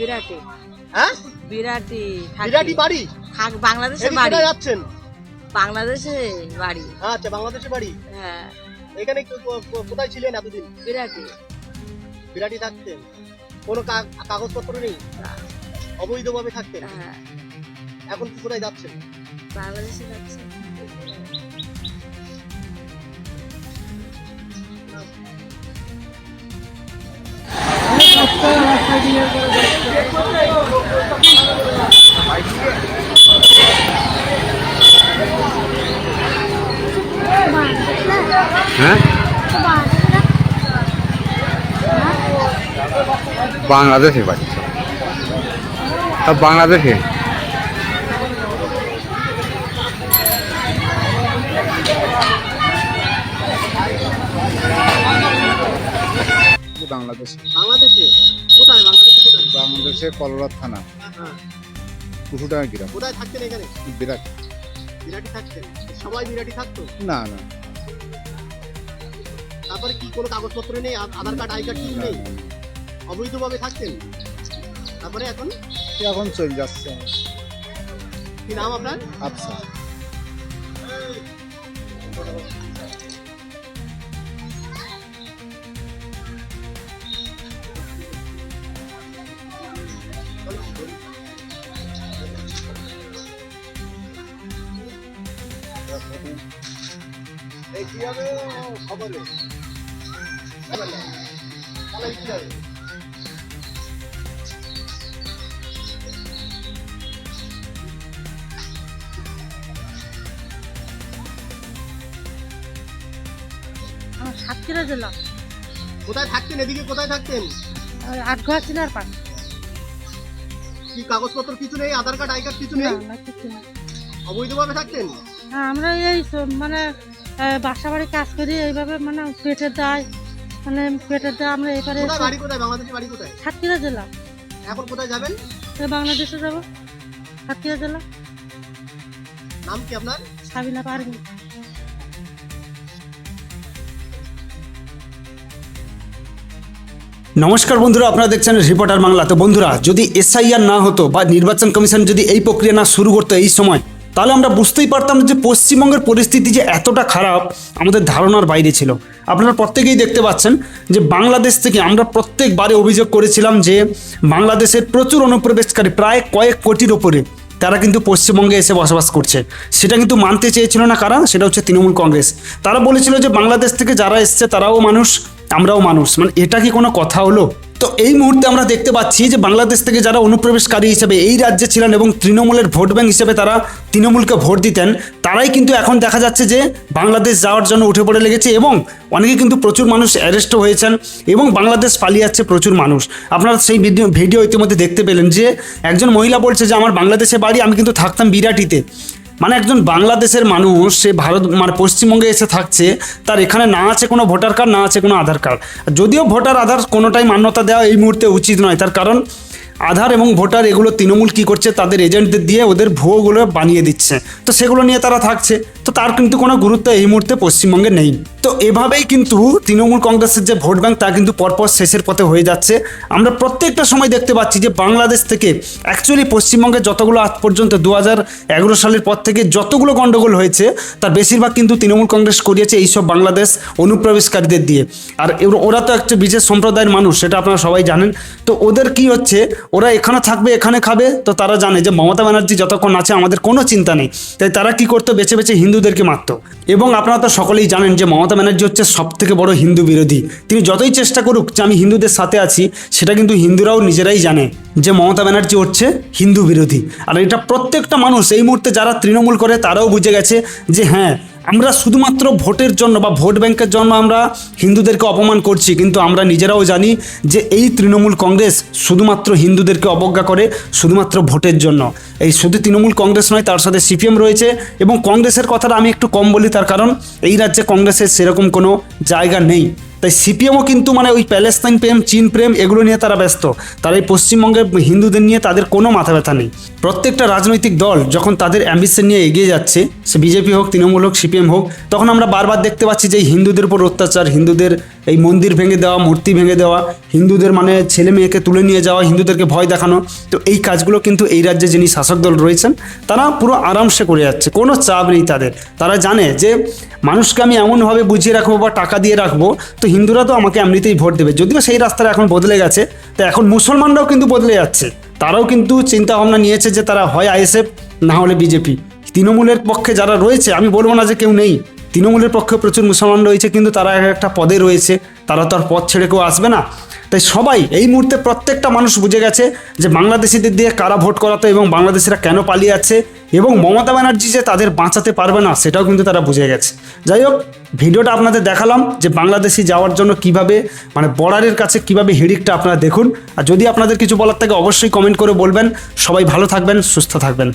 বিরাটি। হ্যাঁ? বিরাটি। বিরাটি বাড়ি? থাক বাংলাদেশে বাড়ি। যাচ্ছেন? বাংলাদেশে বাড়ি। আচ্ছা বাংলাদেশে বাড়ি? হ্যাঁ। এখানে কোথায় ছিলেন এতদিন? বিরাটি। বিরাটি থাকতেন? কোনো কাগজপত্র নেই? অবৈধভাবে থাকতেন? হ্যাঁ। এখন কোথায় যাচ্ছেন? বাংলাদেশে যাচ্ছে। হ্যাঁ? বাংলাদেশে বাড়ি তা বাংলাদেশে? বাংলাদেশে। বাংলাদেশে? কোথায়? বাংলাদেশে কোথায়? বাংলাদেশে কলরা থানা। হ্যাঁ। কুহুডাঙ্গা গ্রাম। কোথায় থাকতেন এখানে? বিরাট। বিরাটি থাকতেন? সবাই বিরাটি থাকতো? না না। তারপরে কি কোনো কাগজপত্র নেই? আধার কার্ড আই কার্ড কিছু নেই। অবৈধভাবে থাকতেন? তারপরে এখন? এখন চলে যাচ্ছে। কি নাম আপনার? আচ্ছা কি হবে খবরে। তাহলে কি হবে সাতক্ষীরা জেলা। কোথায় থাকতেন এদিকে? কোথায় থাকতেন? আটঘর চিনার পান কি কাগজপত্র কিছু নেই? আধার কার্ড আই কার্ড কিছু নেই? অবৈধভাবে থাকতেন? হ্যাঁ, আমরা এই মানে বাসা বাড়ি কাজ করি এইভাবে মানে পেটে দেয় মানে পেটে দেয় আমরা এবারে কোথায় বাড়ি কোথায়? বাংলাদেশের বাড়ি কোথায়? সাতক্ষীরা জেলা। এখন কোথায় যাবেন? বাংলাদেশে যাব। সাতক্ষীরা জেলা। নাম কি আপনার? সাবিনা নমস্কার বন্ধুরা আপনারা দেখছেন রিপোর্টার বাংলা। তো বন্ধুরা যদি এসআইআর না হতো বা নির্বাচন কমিশন যদি এই প্রক্রিয়া না শুরু করতো এই সময় তাহলে আমরা বুঝতেই পারতাম যে পশ্চিমবঙ্গের পরিস্থিতি যে এতটা খারাপ, আমাদের ধারণার বাইরে ছিল। আপনারা প্রত্যেকেই দেখতে পাচ্ছেন যে বাংলাদেশ থেকে আমরা প্রত্যেকবারে অভিযোগ করেছিলাম যে বাংলাদেশের প্রচুর অনুপ্রবেশকারী, প্রায় কয়েক কোটির ওপরে তারা কিন্তু পশ্চিমবঙ্গে এসে বসবাস করছে। সেটা কিন্তু মানতে চেয়েছিল না কারা? সেটা হচ্ছে তৃণমূল কংগ্রেস। তারা বলেছিল যে বাংলাদেশ থেকে যারা এসছে তারাও মানুষ। আমরাও মানুষ মানে এটা কি কোনো কথা হলো? তো এই মুহূর্তে আমরা দেখতে পাচ্ছি যে বাংলাদেশ থেকে যারা অনুপ্রবেশকারী হিসেবে এই রাজ্যে ছিলেন এবং তৃণমূলের ভোট ব্যাংক হিসেবে তারা তৃণমূলকে ভোট দিতেন, তারাই কিন্তু এখন দেখা যাচ্ছে যে বাংলাদেশ যাওয়ার জন্য উঠে পড়ে লেগেছে এবং অনেকে কিন্তু প্রচুর মানুষ অ্যারেস্টও হয়েছেন এবং বাংলাদেশ পালিয়ে যাচ্ছে প্রচুর মানুষ। আপনারা সেই ভিডিও ভিডিও ইতিমধ্যে দেখতে পেলেন যে একজন মহিলা বলছে যে, আমার বাংলাদেশে বাড়ি, আমি কিন্তু থাকতাম বিরাটিতে। মানে একজন বাংলাদেশের মানুষ, সে ভারত মানে পশ্চিমবঙ্গে এসে থাকছে, তার এখানে না আছে কোনো ভোটার কার্ড, না আছে কোনো আধার কার্ড। যদিও ভোটার আধার কোনোটাই মান্যতা দেওয়া এই মুহূর্তে উচিত নয়, তার কারণ আধার এবং ভোটার এগুলো তৃণমূল কী করছে, তাদের এজেন্টদের দিয়ে ওদের ভুয়োগুলো বানিয়ে দিচ্ছে। তো সেগুলো নিয়ে তারা থাকছে। তো তার কিন্তু কোনো গুরুত্ব এই মুহূর্তে পশ্চিমবঙ্গে নেই। তো এভাবেই কিন্তু তৃণমূল কংগ্রেসের যে ভোট ব্যাংক তা কিন্তু পরপর শেষের পথে হয়ে যাচ্ছে। আমরা প্রত্যেকটা সময় দেখতে পাচ্ছি যে বাংলাদেশ থেকে অ্যাকচুয়ালি পশ্চিমবঙ্গে যতগুলো আজ পর্যন্ত দু সালের পর থেকে যতগুলো গণ্ডগোল হয়েছে, তার বেশিরভাগ কিন্তু তৃণমূল কংগ্রেস করিয়েছে এইসব বাংলাদেশ অনুপ্রবেশকারীদের দিয়ে। আর ওরা তো একটা বিশেষ সম্প্রদায়ের মানুষ, সেটা আপনারা সবাই জানেন। তো ওদের কি হচ্ছে, ওরা এখানে থাকবে, এখানে খাবে, তো তারা জানে যে মমতা ব্যানার্জি যতক্ষণ আছে, আমাদের কোনো চিন্তা নেই। তাই তারা কি করতো, বেছে বেছে হিন্দুদেরকে মারত। এবং আপনারা তো সকলেই জানেন যে মমতা ব্যানার্জি হচ্ছে সবথেকে বড় হিন্দু বিরোধী। তিনি যতই চেষ্টা করুক যে আমি হিন্দুদের সাথে আছি, সেটা কিন্তু হিন্দুরাও নিজেরাই জানে যে মমতা ব্যানার্জি হচ্ছে হিন্দু বিরোধী। আর এটা প্রত্যেকটা মানুষ এই মুহূর্তে যারা তৃণমূল করে, তারাও বুঝে গেছে যে হ্যাঁ আমরা শুধুমাত্র ভোটের জন্য বা ভোট ব্যাংকের জন্য আমরা হিন্দুদেরকে অপমান করছি, কিন্তু আমরা নিজেরাও জানি যে এই তৃণমূল কংগ্রেস শুধুমাত্র হিন্দুদেরকে অবজ্ঞা করে শুধুমাত্র ভোটের জন্য। এই শুধু তৃণমূল কংগ্রেস নয়, তার সাথে সিপিএম রয়েছে এবং কংগ্রেসের কথাটা আমি একটু কম বলি, তার কারণ এই রাজ্যে কংগ্রেসের সেরকম কোনো জায়গা নেই। তাই সিপিএমও কিন্তু মানে ওই প্যালেস্তাইন প্রেম, চীন প্রেম এগুলো নিয়ে তারা ব্যস্ত। তারা এই পশ্চিমবঙ্গের হিন্দুদের নিয়ে তাদের কোনো মাথা ব্যথা নেই। প্রত্যেকটা রাজনৈতিক দল যখন তাদের অ্যাম্বিশন নিয়ে এগিয়ে যাচ্ছে, সে বিজেপি হোক, তৃণমূল হোক, সিপিএম হোক, তখন আমরা বারবার দেখতে পাচ্ছি যে হিন্দুদের উপর অত্যাচার, হিন্দুদের এই মন্দির ভেঙে দেওয়া, মূর্তি ভেঙে দেওয়া, হিন্দুদের মানে ছেলে মেয়েকে তুলে নিয়ে যাওয়া, হিন্দুদেরকে ভয় দেখানো। তো এই কাজগুলো কিন্তু এই রাজ্যে যিনি শাসক দল রয়েছেন, তারা পুরো আরামসে করে যাচ্ছে, কোনো চাপ নেই তাদের। তারা জানে যে, মানুষকে আমি এমনভাবে বুঝিয়ে রাখব বা টাকা দিয়ে রাখব, তো হিন্দুরা তো আমাকে এমনিতেই ভোট দেবে। যদিও সেই রাস্তাটা এখন বদলে গেছে, তো এখন মুসলমানরাও কিন্তু বদলে যাচ্ছে। তারাও কিন্তু চিন্তা ভাবনা নিয়েছে যে তারা হয় আইএসএফ, না হলে বিজেপি। তৃণমূলের পক্ষে যারা রয়েছে, আমি বলব না যে কেউ নেই, তৃণমূলের পক্ষে প্রচুর মুসলমান রয়েছে, কিন্তু তারা এক একটা পদে রয়েছে। তারা তো আর পথ ছেড়ে কেউ আসবে না। তাই সবাই এই মুহূর্তে প্রত্যেকটা মানুষ বুঝে গেছে যে বাংলাদেশিদের দিয়ে কারা ভোট করাতো এবং বাংলাদেশিরা কেন পালিয়ে আছে এবং মমতা ব্যানার্জি যে তাদের বাঁচাতে পারবে না, সেটাও কিন্তু তারা বুঝে গেছে। যাই হোক, ভিডিওটা আপনাদের দেখালাম যে বাংলাদেশি যাওয়ার জন্য কীভাবে মানে বর্ডারের কাছে কীভাবে হিড়িকটা আপনারা দেখুন। আর যদি আপনাদের কিছু বলার থাকে, অবশ্যই কমেন্ট করে বলবেন। সবাই ভালো থাকবেন, সুস্থ থাকবেন।